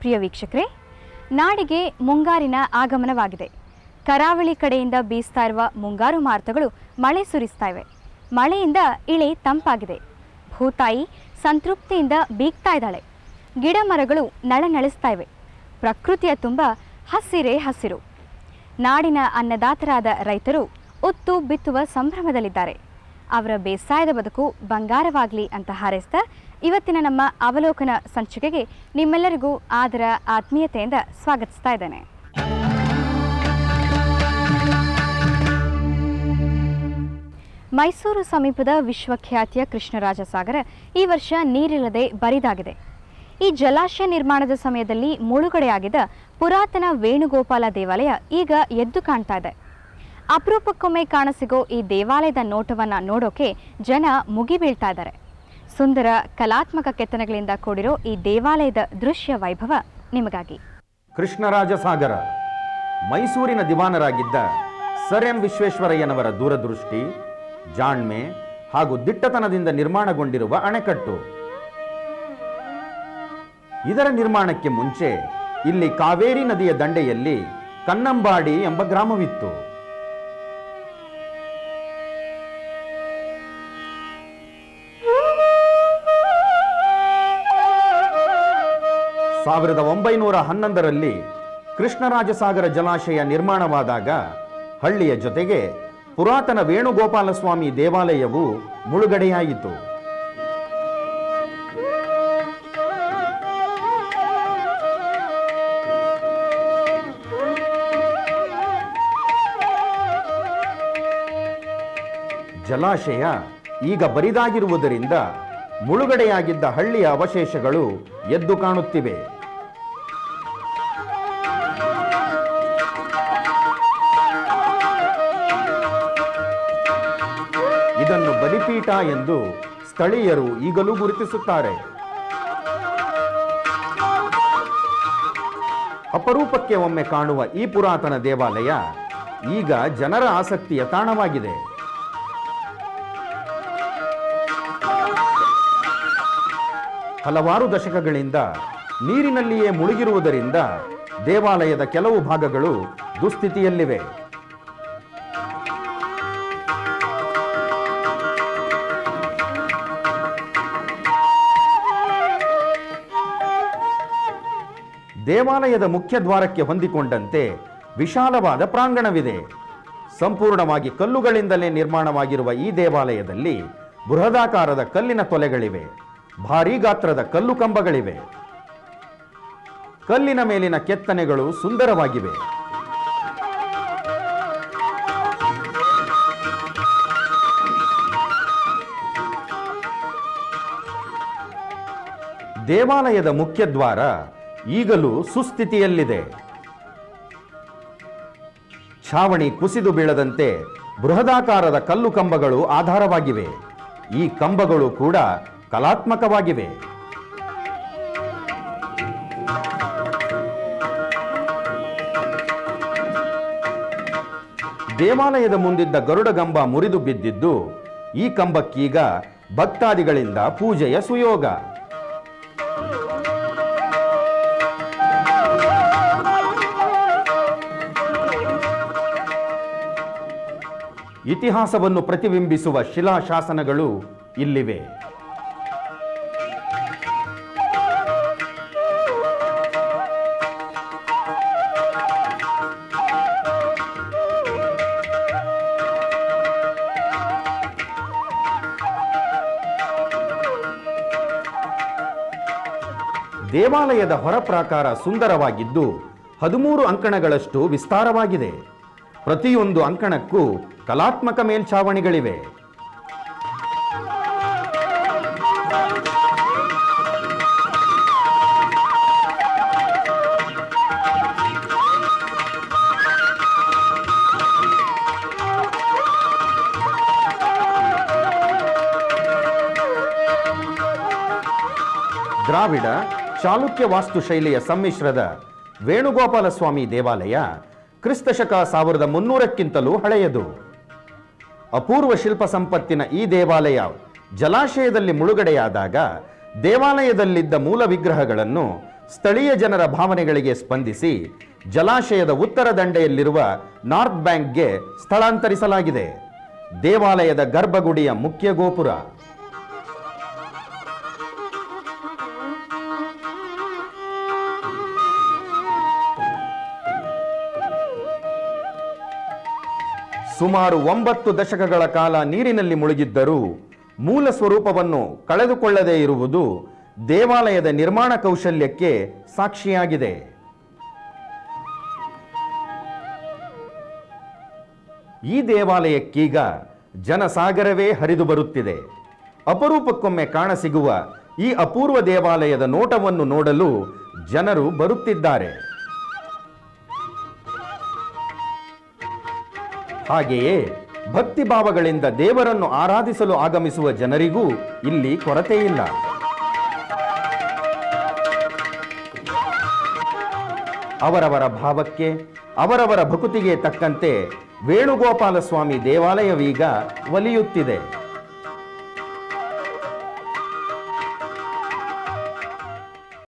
ಪ್ರಿಯ ವೀಕ್ಷಕರೇ, ನಾಡಿಗೆ ಮುಂಗಾರಿನ ಆಗಮನವಾಗಿದೆ. ಕರಾವಳಿ ಕಡೆಯಿಂದ ಬೀಸ್ತಾ ಇರುವ ಮುಂಗಾರು ಮಾರುತಗಳು ಮಳೆ ಸುರಿಸ್ತಾ ಇವೆ. ಮಳೆಯಿಂದ ಇಳೆ ತಂಪಾಗಿದೆ. ಭೂತಾಯಿ ಸಂತೃಪ್ತಿಯಿಂದ ಬೀಗ್ತಾ ಇದ್ದಾಳೆ. ಗಿಡ ಮರಗಳು ನಳನಳಿಸ್ತಾ ಇವೆ. ಪ್ರಕೃತಿಯ ತುಂಬ ಹಸಿರೇ ಹಸಿರು. ನಾಡಿನ ಅನ್ನದಾತರಾದ ರೈತರು ಉತ್ತು ಬಿತ್ತುವ ಸಂಭ್ರಮದಲ್ಲಿದ್ದಾರೆ. ಅವರ ಬೇಸಾಯದ ಬದುಕು ಬಂಗಾರವಾಗಲಿ ಅಂತ ಹಾರೈಸ್ತಾ ಇವತ್ತಿನ ನಮ್ಮ ಅವಲೋಕನ ಸಂಚಿಕೆಗೆ ನಿಮ್ಮೆಲ್ಲರಿಗೂ ಆದರ ಆತ್ಮೀಯತೆಯಿಂದ ಸ್ವಾಗತಿಸ್ತಾ ಇದ್ದೇನೆ. ಮೈಸೂರು ಸಮೀಪದ ವಿಶ್ವಖ್ಯಾತಿಯ ಕೃಷ್ಣರಾಜ ಸಾಗರ ಈ ವರ್ಷ ನೀರಿಲ್ಲದೆ ಬರಿದಾಗಿದೆ. ಈ ಜಲಾಶಯ ನಿರ್ಮಾಣದ ಸಮಯದಲ್ಲಿ ಮುಳುಗಡೆಯಾಗಿದ್ದ ಪುರಾತನ ವೇಣುಗೋಪಾಲ ದೇವಾಲಯ ಈಗ ಎದ್ದು ಕಾಣ್ತಾ ಇದೆ. ಅಪರೂಪಕ್ಕೊಮ್ಮೆ ಕಾಣಸಿಗೋ ಈ ದೇವಾಲಯದ ನೋಟವನ್ನ ನೋಡೋಕೆ ಜನ ಮುಗಿಬೀಳ್ತಾ ಇದ್ದಾರೆ. ಸುಂದರ ಕಲಾತ್ಮಕ ಕೆತ್ತನೆಗಳಿಂದ ಕೂಡಿರೋ ಈ ದೇವಾಲಯದ ದೃಶ್ಯ ವೈಭವ ನಿಮಗಾಗಿ. ಕೃಷ್ಣರಾಜ ಸಾಗರ ಮೈಸೂರಿನ ದಿವಾನರಾಗಿದ್ದ ಸರ್ ಎಂ ವಿಶ್ವೇಶ್ವರಯ್ಯನವರ ದೂರದೃಷ್ಟಿ, ಜಾಣ್ಮೆ ಹಾಗೂ ದಿಟ್ಟತನದಿಂದ ನಿರ್ಮಾಣಗೊಂಡಿರುವ ಅಣೆಕಟ್ಟು. ಇದರ ನಿರ್ಮಾಣಕ್ಕೆ ಮುಂಚೆ ಇಲ್ಲಿ ಕಾವೇರಿ ನದಿಯ ದಂಡೆಯಲ್ಲಿ ಕನ್ನಂಬಾಡಿ ಎಂಬ ಗ್ರಾಮವಿತ್ತು. ಸಾವಿರದ ಒಂಬೈನೂರ ಹನ್ನೊಂದರಲ್ಲಿ ಕೃಷ್ಣರಾಜಸಾಗರ ಜಲಾಶಯ ನಿರ್ಮಾಣವಾದಾಗ ಹಳ್ಳಿಯ ಜೊತೆಗೆ ಪುರಾತನ ವೇಣುಗೋಪಾಲಸ್ವಾಮಿ ದೇವಾಲಯವು ಮುಳುಗಡೆಯಾಯಿತು. ಜಲಾಶಯ ಈಗ ಬರಿದಾಗಿರುವುದರಿಂದ ಮುಳುಗಡೆಯಾಗಿದ್ದ ಹಳ್ಳಿಯ ಅವಶೇಷಗಳು ಎದ್ದು ಕಾಣುತ್ತಿವೆ. ಇದನ್ನು ಬಲಿಪೀಠ ಎಂದು ಸ್ಥಳೀಯರು ಈಗಲೂ ಗುರುತಿಸುತ್ತಾರೆ. ಅಪರೂಪಕ್ಕೆ ಒಮ್ಮೆ ಕಾಣುವ ಈ ಪುರಾತನ ದೇವಾಲಯ ಈಗ ಜನರ ಆಸಕ್ತಿಯ ತಾಣವಾಗಿದೆ. ಹಲವಾರು ದಶಕಗಳಿಂದ ನೀರಿನಲ್ಲಿಯೇ ಮುಳುಗಿರುವುದರಿಂದ ದೇವಾಲಯದ ಕೆಲವು ಭಾಗಗಳು ದುಸ್ಥಿತಿಯಲ್ಲಿವೆ. ದೇವಾಲಯದ ಮುಖ್ಯ ದ್ವಾರಕ್ಕೆ ಹೊಂದಿಕೊಂಡಂತೆ ವಿಶಾಲವಾದ ಪ್ರಾಂಗಣವಿದೆ. ಸಂಪೂರ್ಣವಾಗಿ ಕಲ್ಲುಗಳಿಂದಲೇ ನಿರ್ಮಾಣವಾಗಿರುವ ಈ ದೇವಾಲಯದಲ್ಲಿ ಬೃಹದಾಕಾರದ ಕಲ್ಲಿನ ತೊಲೆಗಳಿವೆ. ಭಾರೀ ಗಾತ್ರದ ಕಲ್ಲು ಕಂಬಗಳಿವೆ. ಕಲ್ಲಿನ ಮೇಲಿನ ಕೆತ್ತನೆಗಳು ಸುಂದರವಾಗಿವೆ. ದೇವಾಲಯದ ಮುಖ್ಯ ದ್ವಾರ ಈಗಲೂ ಸುಸ್ಥಿತಿಯಲ್ಲಿದೆ. ಛಾವಣಿ ಕುಸಿದು ಬೀಳದಂತೆ ಬೃಹದಾಕಾರದ ಕಲ್ಲು ಕಂಬಗಳು ಆಧಾರವಾಗಿವೆ. ಈ ಕಂಬಗಳು ಕೂಡ ಕಲಾತ್ಮಕವಾಗಿವೆ. ದೇವಾಲಯದ ಮುಂದಿದ್ದ ಗರುಡಗಂಬ ಮುರಿದು ಬಿದ್ದಿದ್ದು, ಈ ಕಂಬಕ್ಕೀಗ ಭಕ್ತಾದಿಗಳಿಂದ ಪೂಜೆಯ ಸುಯೋಗ. ಇತಿಹಾಸವನ್ನು ಪ್ರತಿಬಿಂಬಿಸುವ ಶಿಲಾಶಾಸನಗಳು ಇಲ್ಲಿವೆ. ದೇವಾಲಯದ ಹೊರಪ್ರಾಕಾರ ಸುಂದರವಾಗಿದ್ದು ಹದಿಮೂರು ಅಂಕಣಗಳಷ್ಟು ವಿಸ್ತಾರವಾಗಿದೆ. ಪ್ರತಿಯೊಂದು ಅಂಕಣಕ್ಕೂ ಕಲಾತ್ಮಕ ಮೇಲ್ಛಾವಣಿಗಳಿವೆ. ದ್ರಾವಿಡ ಚಾಲುಕ್ಯ ವಾಸ್ತುಶೈಲಿಯ ಸಮ್ಮಿಶ್ರದ ವೇಣುಗೋಪಾಲ ಸ್ವಾಮಿ ದೇವಾಲಯ ಕ್ರಿಸ್ತಶಕ ಸಾವಿರದ ಮುನ್ನೂರಕ್ಕಿಂತಲೂ ಹಳೆಯದು. ಅಪೂರ್ವ ಶಿಲ್ಪ ಸಂಪತ್ತಿನ ಈ ದೇವಾಲಯ ಜಲಾಶಯದಲ್ಲಿ ಮುಳುಗಡೆಯಾದಾಗ ದೇವಾಲಯದಲ್ಲಿದ್ದ ಮೂಲ ವಿಗ್ರಹಗಳನ್ನು ಸ್ಥಳೀಯ ಜನರ ಭಾವನೆಗಳಿಗೆ ಸ್ಪಂದಿಸಿ ಜಲಾಶಯದ ಉತ್ತರ ದಂಡೆಯಲ್ಲಿರುವ ನಾರ್ತ್ ಬ್ಯಾಂಕ್ಗೆ ಸ್ಥಳಾಂತರಿಸಲಾಗಿದೆ. ದೇವಾಲಯದ ಗರ್ಭಗುಡಿಯ ಮುಖ್ಯ ಗೋಪುರ. ಸುಮಾರು ಒಂಬತ್ತು ದಶಕಗಳ ಕಾಲ ನೀರಿನಲ್ಲಿ ಮುಳುಗಿದ್ದರೂ ಮೂಲ ಸ್ವರೂಪವನ್ನು ಕಳೆದುಕೊಳ್ಳದೇ ಇರುವುದು ದೇವಾಲಯದ ನಿರ್ಮಾಣ ಕೌಶಲ್ಯಕ್ಕೆ ಸಾಕ್ಷಿಯಾಗಿದೆ. ಈ ದೇವಾಲಯಕ್ಕೀಗ ಜನಸಾಗರವೇ ಹರಿದು ಬರುತ್ತಿದೆ. ಅಪರೂಪಕ್ಕೊಮ್ಮೆ ಕಾಣಸಿಗುವ ಈ ಅಪೂರ್ವ ದೇವಾಲಯದ ನೋಟವನ್ನು ನೋಡಲು ಜನರು ಬರುತ್ತಿದ್ದಾರೆ. ಹಾಗೆಯೇ ಭಕ್ತಿ ಭಾವಗಳಿಂದ ದೇವರನ್ನು ಆರಾಧಿಸಲು ಆಗಮಿಸುವ ಜನರಿಗೂ ಇಲ್ಲಿ ಕೊರತೆಯಿಲ್ಲ. ಅವರವರ ಭಾವಕ್ಕೆ, ಅವರವರ ಭಕುತಿಗೆ ತಕ್ಕಂತೆ ವೇಣುಗೋಪಾಲ ಸ್ವಾಮಿ ದೇವಾಲಯವೀಗ ಒಲಿಯುತ್ತಿದೆ.